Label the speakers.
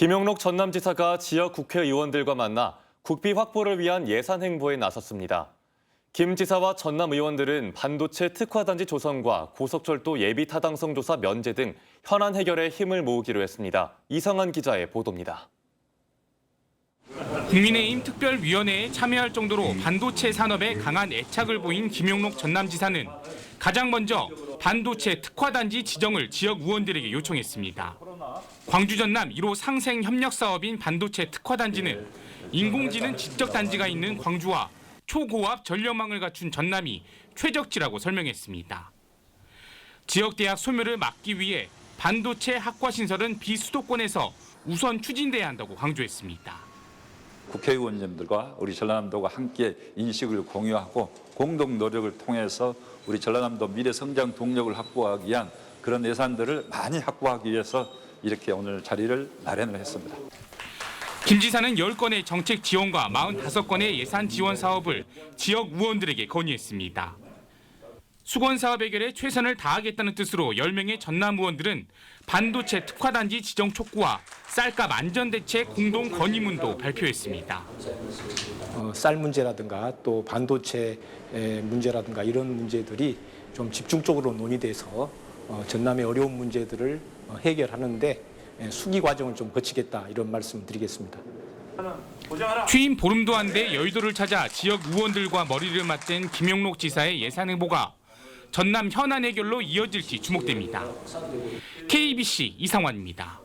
Speaker 1: 김용록 전남지사가 지역 국회의원들과 만나 국비 확보를 위한 예산 행보에 나섰습니다. 김 지사와 전남 의원들은 반도체 특화단지 조성과 고속철도 예비 타당성 조사 면제 등 현안 해결에 힘을 모으기로 했습니다. 이성한 기자의 보도입니다.
Speaker 2: 국민의힘 특별위원회에 참여할 정도로 반도체 산업에 강한 애착을 보인 김용록 전남지사는 가장 먼저 반도체 특화단지 지정을 지역 의원들에게 요청했습니다. 광주 전남 1호 상생 협력 사업인 반도체 특화 단지는 인공지능 지적 단지가 있는 광주와 초고압 전력망을 갖춘 전남이 최적지라고 설명했습니다. 지역 대학 소멸을 막기 위해 반도체 학과 신설은 비수도권에서 우선 추진돼야 한다고 강조했습니다.
Speaker 3: 국회의원님들과 우리 전라남도가 함께 인식을 공유하고 공동 노력을 통해서 우리 전라남도 미래 성장 동력을 확보하기 위한 그런 예산들을 많이 확보하기 위해서 이렇게 오늘 자리를 마련을 했습니다.
Speaker 2: 김 지사는 10건의 정책 지원과 45건의 예산 지원 사업을 지역 의원들에게 건의했습니다. 수건 사업 해결에 최선을 다하겠다는 뜻으로 10명의 전남 의원들은 반도체 특화단지 지정 촉구와 쌀값 안전 대책 공동 건의문도 발표했습니다.
Speaker 4: 어, 쌀 문제라든가 또 반도체 에, 문제라든가 이런 문제들이 좀 집중적으로 논의돼서 어, 전남의 어려운 문제들을 어, 해결하는데 에, 수기 과정을 좀 거치겠다 이런 말씀 드리겠습니다.
Speaker 2: 취임 보름도 안 돼 여의도를 찾아 지역 의원들과 머리를 맞댄 김용록 지사의 예산 행보가 전남 현안 해결로 이어질지 주목됩니다. KBC 이상환입니다.